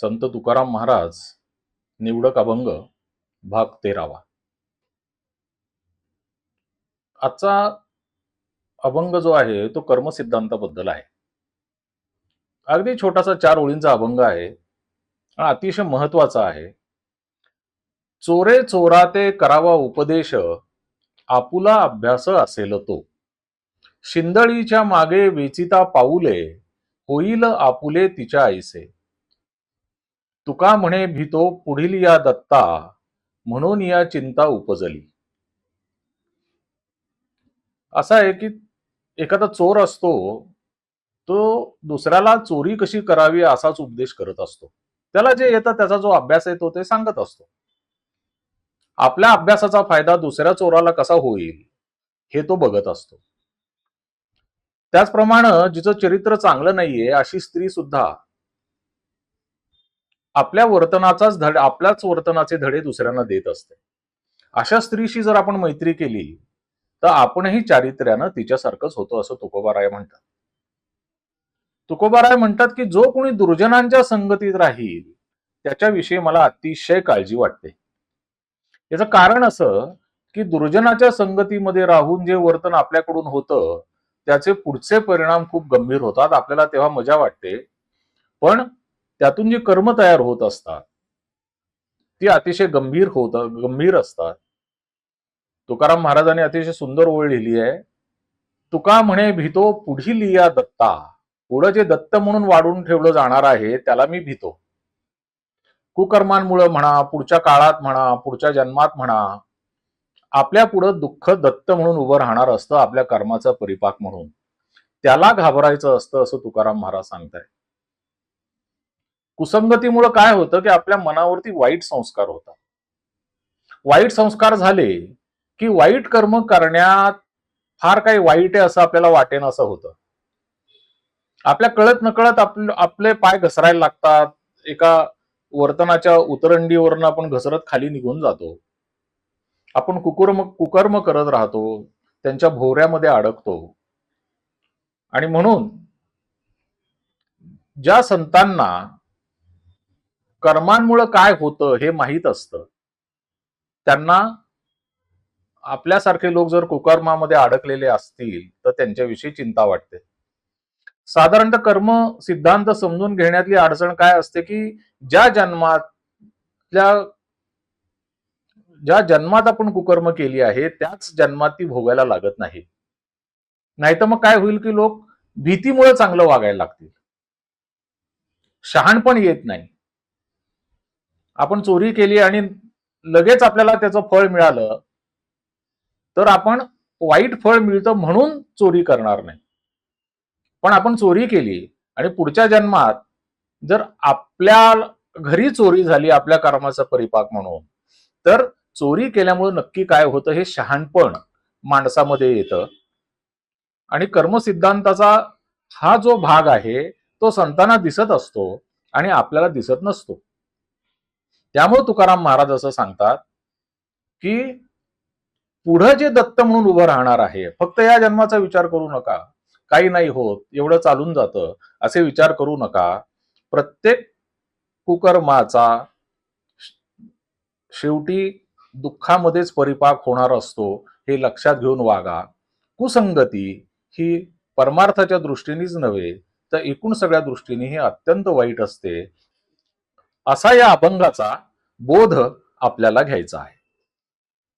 संत तुकाराम महाराज निवडक अभंग भाग तेरावा. आजचा अभंग जो आहे तो कर्मसिद्धांताबद्दल आहे. अगदी छोटासा चार ओळींचा अभंग आहे. आणि अतिशय महत्त्वाचा आहे. चोरे चोराते करावा उपदेश आपुला अभ्यास असेल तो. शिंदळीच्या मागे वेचिता पाऊले होईल आपुले तिच्या आईसे. तुका म्हणे भीतो पुढील या दत्ता म्हणून या चिंता उपजली. असा आहे की एखादा चोर असतो तो दुसऱ्याला चोरी कशी करावी असाच उपदेश करत असतो. त्याला जे येतं त्याचा जो अभ्यास आहे तो ते सांगत असतो. आपल्या अभ्यासाचा फायदा दुसऱ्या चोराला कसा होईल हे तो बघत असतो. त्याचप्रमाणे जिचं चरित्र चांगलं नाहीये अशी स्त्री सुद्धा आपल्या वर्तनाचाच धडे आपल्याच वर्तनाचे धडे दुसऱ्यांना देत असते. अशा स्त्रीशी जर आपण मैत्री केली तर आपणही चारित्र्यानं तिच्यासारखंच होतो असं तुकोबाराय म्हणतात. तुकोबाराय म्हणतात की जो कोणी दुर्जनांच्या संगतीत राहील त्याच्याविषयी मला अतिशय काळजी वाटते. याचं कारण असं की दुर्जनाच्या संगतीमध्ये राहून जे वर्तन आपल्याकडून होतं त्याचे पुढचे परिणाम खूप गंभीर होतात. आपल्याला तेव्हा मजा वाटते. पण त्यातून जी कर्म तयार होत असतात ती अतिशय गंभीर होत गंभीर असतात. तुकाराम महाराजांनी अतिशय सुंदर ओळ लिहिली आहे. तुका म्हणे भीतो पुढील या दत्ता. पुढं जे दत्त म्हणून वाढून ठेवलं जाणार आहे त्याला मी भीतो. कुकर्मांमुळे म्हणा पुढच्या काळात म्हणा पुढच्या जन्मात म्हणा आपल्या पुढं दुःख दत्त म्हणून उभं राहणार असतं आपल्या कर्माचा परिपाक म्हणून. त्याला घाबरायचं असतं असं तुकाराम महाराज सांगताय कुसंगतीमुळे काय होतं की आपल्या मनावरती वाईट संस्कार होतात. वाईट संस्कार झाले की वाईट कर्म करण्यात फार काही वाईट आहे असं आपल्याला वाटेन असं होतं. आपल्या कळत नकळत आपले आपले पाय घसरायला लागतात. एका वर्तनाच्या उतरंडीवरनं आपण घसरत खाली निघून जातो. आपण कुकुर्म कुकर्म करत राहतो. त्यांच्या भोवऱ्यामध्ये अडकतो. आणि म्हणून ज्या संतांना कर्मांमुळं काय होतं हे माहीत असतं. त्यांना आपल्यासारखे लोक जर कुकर्मामध्ये अडकलेले असतील तर त्यांच्याविषयी चिंता वाटते. साधारणतः कर्म सिद्धांत समजून घेण्यातली अडचण काय असते की ज्या जन्मातल्या ज्या जन्मात आपण कुकर्म केली आहे त्याच जन्मात ती भोगायला लागत नाही. नाहीतर मग काय होईल की लोक भीतीमुळे चांगलं वागायला लागतील. शहाणपण येत नाही. आपण चोरी केली आणि लगेच आपल्याला त्याचं फळ मिळालं तर आपण वाईट फळ मिळतं म्हणून चोरी करणार नाही. पण आपण चोरी केली आणि पुढच्या जन्मात जर आपल्या घरी चोरी झाली आपल्या कर्माचा परिपाक म्हणून तर चोरी केल्यामुळे नक्की काय होतं? हे शहाणपण माणसामध्ये येतं. आणि कर्मसिद्धांताचा हा जो भाग आहे तो संतांना दिसत असतो आणि आपल्याला दिसत नसतो. त्यामुळे तुकाराम महाराज असं सांगतात की पुढं जे दत्त म्हणून उभं राहणार आहे फक्त या जन्माचा विचार करू नका. काही नाही होत एवढं चालून जातं. असे विचार करू नका. प्रत्येक कुकर्माचा शेवटी दुःखामध्येच परिपाक होणार असतो हे लक्षात घेऊन वागा. कुसंगती ही परमार्थाच्या दृष्टीनेच नव्हे तर एकूण सगळ्या दृष्टीने ही अत्यंत वाईट असते. असा या अभंगाचा बोध आपल्याला घ्यायचा आहे.